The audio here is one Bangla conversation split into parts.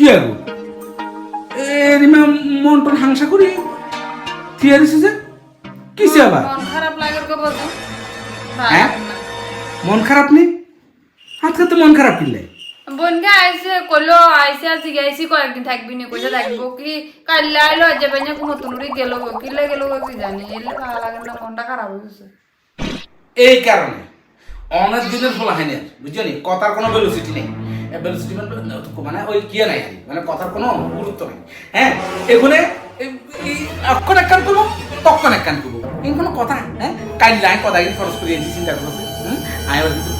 কি আগো এরিমা মন টন হাংসা করি থিয়ারিছে যে? কিসে আবার? মন খারাপ লাগার তো। হ্যাঁ? মন খারাপ নেই আজকে তো মন খারাপ কিনলে বোনকে আইসে কইলো আইসে আজ গাইছি কয়েকদিন থাকবি নি কইছে থাকব কি? কাল আইলো আজ যাবে না কোনো তুনুরি গেল কিলে গেল কি জানি এলে ভালো লাগে না মনটা খারাপ গেছে। এই কারণে অনেক দিনের ফলা হয়নি নি কথার কোনো ভেলোসিটি নেই। ভেলোসিটি মানে ওই কিয়ে নাই মানে কথার কোনো গুরুত্ব নেই। হ্যাঁ এগুলো অক্ষণ করব তখন করব। এই কোনো কথা হ্যাঁ? কাল কথা খরচ করে চিন্তা করছি এবার কিছু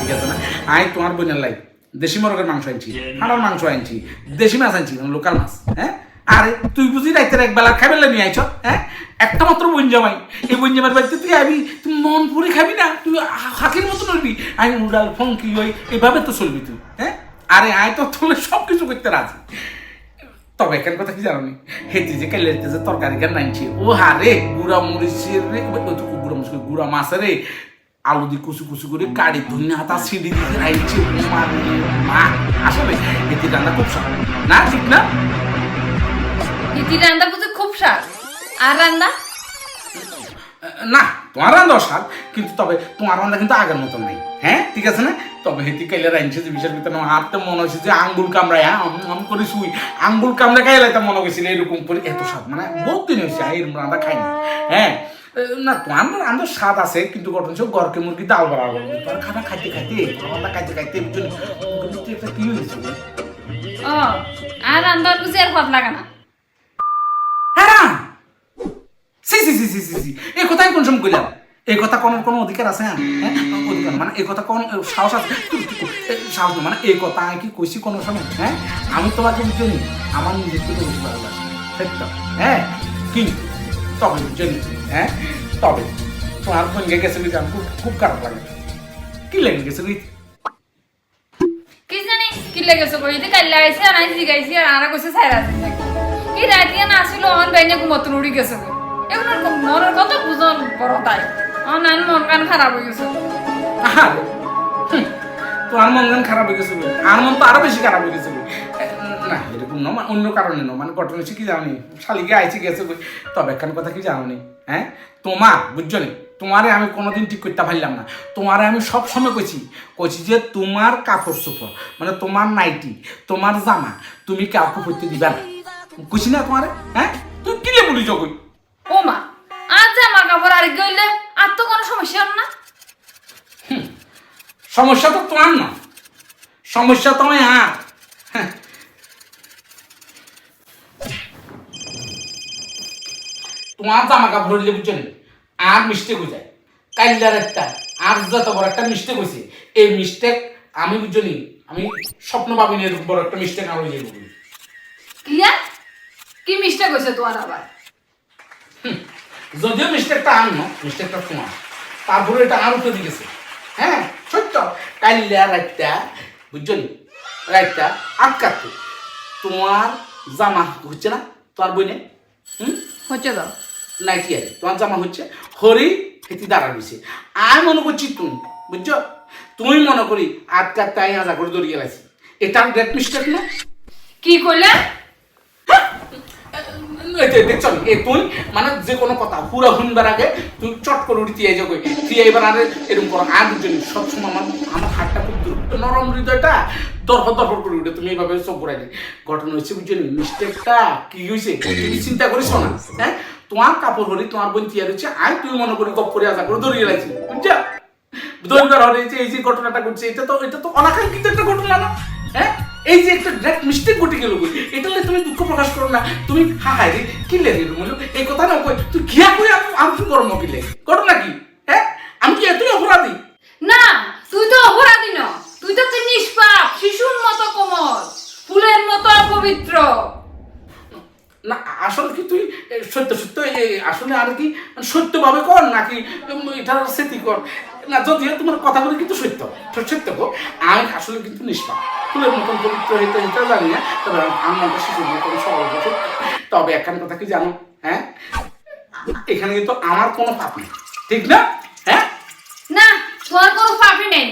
ঠিক আছে, না? আমি তোমার বোনের লাই দেশি মোরগের মাংস আনছি হাঁড়ার মাংস আনছি দেশি মাছ আনছি লোকাল মাছ হ্যাঁ? আরে তুই বুঝি রাইতে এক বেলা খাবে নিয়ে আইছ হ্যাঁ? একটা মাত্র বোন জামাই। এই বোন জামাইয়ের বাড়িতে তুই আবি, তুই মন পুরি খাবি না, তুই হাকির মতো নড়বি আমি উড়াল ফঙ্কি ওই, এভাবে তো চলবি তুই হ্যাঁ? আরে আয় তো তোলে সব কিছু করতে রাজি। তবে এখান কথা কি জানো নি? হেঁটে যে কেলে যে তরকারি গান নাইছি ও হারে, গুড়া মরিচের রে গুড়া মরিচ গুড়া মাছের রে। আলু দিয়ে কুচু কুচু করে কাড়ি ধুনে হাতা সিঁড়ি দিয়ে রাইছি মা আসলে এতে রান্না খুব সহজ না, ঠিক না? ইতি রান্দা বুঝি খুব স্বাদ। আর রান্দা না তোমার রান্না স্বাদ কিন্তু তবে তোমার রান্না কিন্তু আগের মতন নাই হ্যাঁ? ঠিক আছে না? তবে হেতি কাইলে রাইনছে যে বিষয়ের ভিতরে আমার হাতটা মনে হয়েছে যে আঙ্গুল কামড়ায় হ্যাঁ? আম করে শুই। আঙ্গুল কামড়া খাইলে তা মনে হয়েছিল এরকম করে এত স্বাদ মানে বহুত দিন হয়েছে এরকম রান্না খাই না হ্যাঁ? না তোমার রান্নার স্বাদ আছে কিন্তু ঘটনা হচ্ছে গরকে মুরগি ডাল বড়া তোমার খানা খাইতে খাইতে খাওয়াটা খাইতে খাইতে একটা কি হয়েছে? আর রান্দার বুঝি আর ভাত লাগে না হ্যাঁ সি সি সি সি সি সি। এই কথাই কোন সময় কইলাম? এই কথা কোন কোনো অধিকার আছে? হ্যাঁ? অধিকার মানে এই কথা কোন সাহস আছে? এ, সাহস মানে এই কথা আমি কি কইছি কোনো সময়? হ্যাঁ? আমি তোমাকে বুঝিনি আমার নিজের থেকে বেশি ভালোবাসি হ্যাঁ? কিন্তু তবে বুঝিনি হ্যাঁ? তবে। তোমার ভঙ্গে গেছে বুঝি? আমার খুব খুব খারাপ লাগে। কি লেগে গেছে বুঝি? কি জানি কি লেগেছে কই ইতি কাল আইসে আর আইসি গাইছি আর আরা কইছে সাইরা কি রাতিয়া না আসিল অন বাইনে ঘুমত উড়ি গেছে এগুলোর মনের কত বুঝন বড় তাই? মন কান খারাপ হয়ে গেছে। তোমার মন গান খারাপ হয়ে গেছিল আর মন তো আরও বেশি খারাপ হয়ে গেছিল না, এরকম না মানে অন্য কারণে না মানে ঘটনা হচ্ছে কি জানি? শালিকে আইছে, গেছে। তবে একখান কথা কি জানি? হ্যাঁ? তোমার, বুঝছ নি? তোমারে আমি কোনোদিন ঠিক করতে পারলাম না। তোমারে আমি সব সময় কইছি কইছি যে তোমার কাপড় চোপড় মানে তোমার নাইটি, তোমার জামা, তুমি কাউকে পরতে দিবা না। কইছি না তোমারে? হ্যাঁ? তুই কিলে বলিছ কই? ও মা আজ জামা কাপড় আর গইলে আর তো কোনো সমস্যা হল না? সমস্যা তো তোমার না। সমস্যা তো আমি আর হ্যাঁ। তোমার জামা কাপড় হইলে বুঝছেন আর মিস্টেক হয়ে যায় কাইলার একটা আর যত বড় একটা মিস্টেক হয়েছে এই মিস্টেক আমি বুঝছি আমি স্বপ্ন ভাবিনি এরকম বড় একটা মিস্টেক আর হয়ে যাবে কি আর? কি মিস্টেক হয়েছে তোমার আবার? যদিও মিস্টেকটা আর না মিস্টেকটা তোমার। তারপরে এটা আর উঠে দিয়েছে হ্যাঁ সত্য। কাইলার একটা বুঝছেন? রাইটটা আটকাতে। তোমার জামা হচ্ছে না? তোমার বইনে? হুম? হচ্ছে তো। নাইটি আছে তোমার জামা হচ্ছে? হরি হেতি দাঁড়া রয়েছে আমি মনে করছি তুমি বুঝছ? তুমি মনে করি আটকার তাই আজা করে দড়িয়ে গেছি এটা গ্রেট মিস্টেক না? কি করলে এই যে দেখছ নি, এই তুই মানে যে কোনো কথা পুরো শুনবার আগে তুই চট করে উঠি দিয়ে যাব। তুই এবার আরে এরকম করো আর দুজন সবসময় আমার আমার হাতটা খুব দ্রুত নরম হৃদয়টা দরফর দরফর করে উঠে তুমি এইভাবে চোখ ঘুরাই দিই ঘটনা হচ্ছে বুঝছ মিস্টেকটা কি হয়েছে? তুমি চিন্তা করিস না। হ্যাঁ? তোমার কাপড় হরি তোমার বোন তিয়ার হচ্ছে আয় তুই মনে করি গপ করে আসা করে দৌড়িয়ে লাগছি বুঝছ? দৈবার হরে এই যে ঘটনাটা ঘটছে এটা তো এটা তো অনাকাঙ্ক্ষিত একটা ঘটনা না। হ্যাঁ? এই যে একটা ডাইরেক্ট মিস্টেক ঘটে গেল কই এটা তুমি দুঃখ প্রকাশ করো না। তুমি হাহাই রে কি লেগে রুমল এই কথা না কই তুই ঘিয়া কই আমি আমি কি কি লেগে? ঘটনা কি? হ্যাঁ? আমি কি এতই অপরাধী? না তুই তো অপরাধী ন। তুই তো তুই নিষ্পাপ শিশুর মতো কোমল ফুলের মতো অপবিত্র। না আসলে কি তুই সত্য সত্য আসলে আর কি মানে সত্যভাবে কর নাকি এটার সেটি কর। না যদিও তোমার কথাগুলো কিন্তু সত্য। সত্য গো। আমি আসলে কিন্তু নিষ্পাপ। ফুলের মতন পবিত্র হইতে এটা জানি না তবে আমার শিশুর মতন সরল বছর তবে একখান কথা কি জানো? হ্যাঁ? এখানে কিন্তু আমার কোনো পাপ নেই। ঠিক না? হ্যাঁ? না তোর কোনো পাপই নেই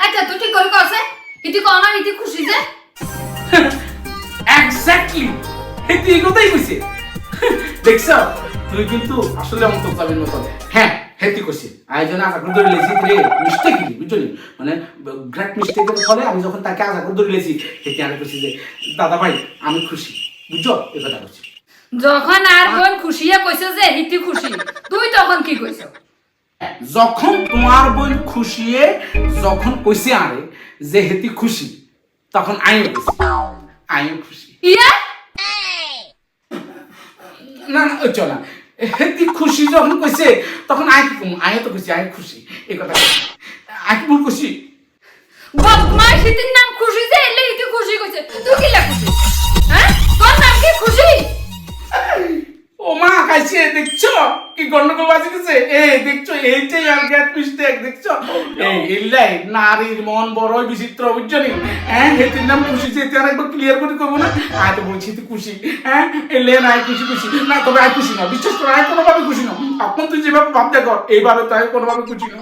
আচ্ছা তুই ঠিক করে কসে ইতি কনা ইতি খুশি যে? এক্স্যাক্টলি এই কথাই কইছে। দেখছ? তুই কিন্তু আসলে আমার তো চাবির মতো। হ্যাঁ? হেতি কইছে আয়োজনে আশা করে ধরে লেছি রে মিস্টেক কি? বুঝলি মানে গ্রেট মিস্টেকের ফলে আমি যখন তাকে আশা করে ধরে লেছি হেতি আমি কইছি যে দাদা ভাই আমি খুশি। বুঝছ এই কথা কইছি যখন আর বোন খুশিয়ে কইছে যে হিতি খুশি তুই তখন কি কইছ যখন তোমার বোন খুশিয়ে যখন কইছে আরে যে হেতি খুশি তখন আমিও খুশি আমিও খুশি। ইয়া? না না চল না। হেতি খুশি যখন কইছে তখন আয় কি কম আই তো কইছি আয় খুশি এই কথা আই কি ভুল খুশি মা হিতির নাম খুশি যে এলে হিতি খুশি কইছে? তুই কি লা খুশি? হ্যাঁ? তোর নাম কি খুশি? ও মা কাছে দেখছ? কি গন্ডগোল বাজে গেছে এই দেখছ এইটাই আর গ্যাট মিস্টেক দেখছ? এই ইল্লাই নারীর মন বড়ই বিচিত্র বুঝছনি হ্যাঁ হেতির নাম খুশি যে তার একবার ক্লিয়ার করে করব না? তো বলছি তুই খুশি হ্যাঁ? এলে না আয় খুশি খুশি। না তবে আয় খুশি না বিশ্বাস করে আয় কোনোভাবে খুশি না এখন তুই যেভাবে ভাবতে কর এইভাবে তো আয় কোনোভাবে খুশি না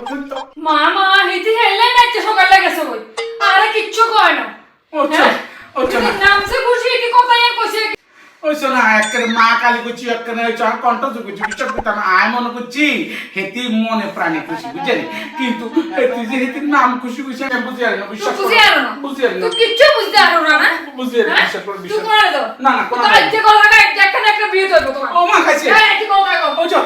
মা মা হিতি হেললে নাচতে সকালে গেছে কই? আরে কিচ্ছু কয় না। ওচ্ছা ওচ্ছা না হিতির নাম সে খুশি হিতি কথাই আর কইছে ওইসো না একবারে মা কালী করছি একবারে চা কণ্ঠ বিশ্বাস করতে না আয় মনে করছি হেতি মনে প্রাণে খুশি বুঝলি কিন্তু হেতি যে হেতির নাম খুশি খুশি আমি বুঝি আর না বিশ্বাস বুঝি আর না। বুঝি আর না তুই কিচ্ছু বুঝতে আরও না না? বুঝি আর না, হ্যাঁ? বিশ্বাস তুই করে। দাও। না না কোনো তোর ইচ্ছে করো না একটা একটা বিয়ে দেবো তোমার। ও মা খাইছে। এই, একটি কথা কও। ও চল